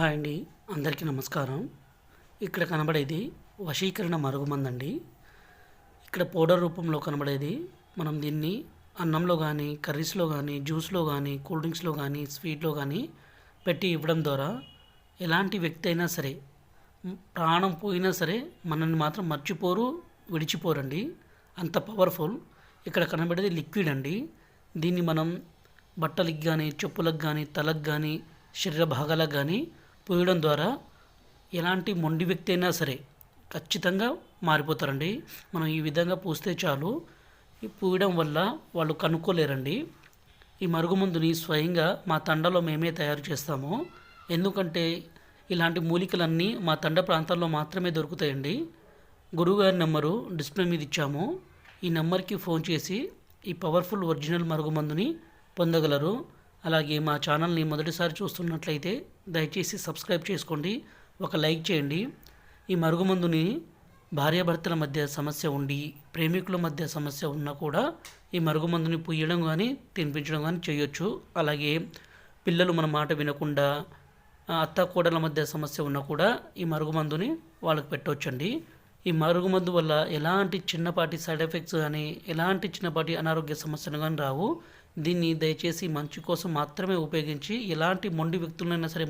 Hi అండి. అందరికీ నమస్కారం. ఇక్కడ కనబడేది వశీకరణ మరుగుమందండి. ఇక్కడ పౌడర్ రూపంలో కనబడేది. మనం దీన్ని అన్నంలో కానీ కర్రీస్లో కానీ జ్యూస్లో కానీ కూల్ డ్రింక్స్లో కానీ స్వీట్లో కానీ పెట్టి ఇవ్వడం ద్వారా ఎలాంటి వ్యక్తి అయినా సరే ప్రాణం పోయినా సరే మనల్ని మాత్రం మర్చిపోరు విడిచిపోరండి. అంత పవర్ఫుల్. ఇక్కడ కనబడేది లిక్విడ్ అండి. దీన్ని మనం బట్టలకు కానీ చెప్పులకు కానీ తలకు కానీ శరీర భాగాలకు కానీ పూయడం ద్వారా ఎలాంటి మొండి వ్యక్తి అయినా సరే ఖచ్చితంగా మారిపోతారండి. మనం ఈ విధంగా పూస్తే చాలు. ఈ పూయడం వల్ల వాళ్ళు కనుక్కోలేరండి. ఈ మరుగుమందుని స్వయంగా మా తండలో మేమే తయారు చేస్తాము. ఎందుకంటే ఇలాంటి మూలికలన్నీ మా తండ ప్రాంతాల్లో మాత్రమే దొరుకుతాయండి. గురువుగారి నెంబరు డిస్ప్లే మీద ఇచ్చాము. ఈ నెంబర్కి ఫోన్ చేసి ఈ పవర్ఫుల్ ఒరిజినల్ మరుగుమందుని పొందగలరు. అలాగే మా ఛానల్ని మొదటిసారి చూస్తున్నట్లయితే దయచేసి సబ్స్క్రైబ్ చేసుకోండి ఒక లైక్ చేయండి. ఈ మరుగుమందుని భార్యాభర్తల మధ్య సమస్య ఉండి ప్రేమికుల మధ్య సమస్య ఉన్నా కూడా ఈ మరుగుమందుని పుయ్యడం కానీ తినిపించడం కానీ చేయొచ్చు. అలాగే పిల్లలు మన మాట వినకుండా అత్త కోడల మధ్య సమస్య ఉన్నా కూడా ఈ మరుగుమందుని వాళ్ళకి పెట్టవచ్చండి ఈ మరుగుమందు వల్ల ఎలాంటి చిన్నపాటి సైడ్ ఎఫెక్ట్స్ కానీ ఎలాంటి చిన్నపాటి అనారోగ్య సమస్యలు కానీ రావు. దీన్ని దయచేసి మంచి కోసం మాత్రమే ఉపయోగించి ఎలాంటి మొండి వ్యక్తులైనా సరే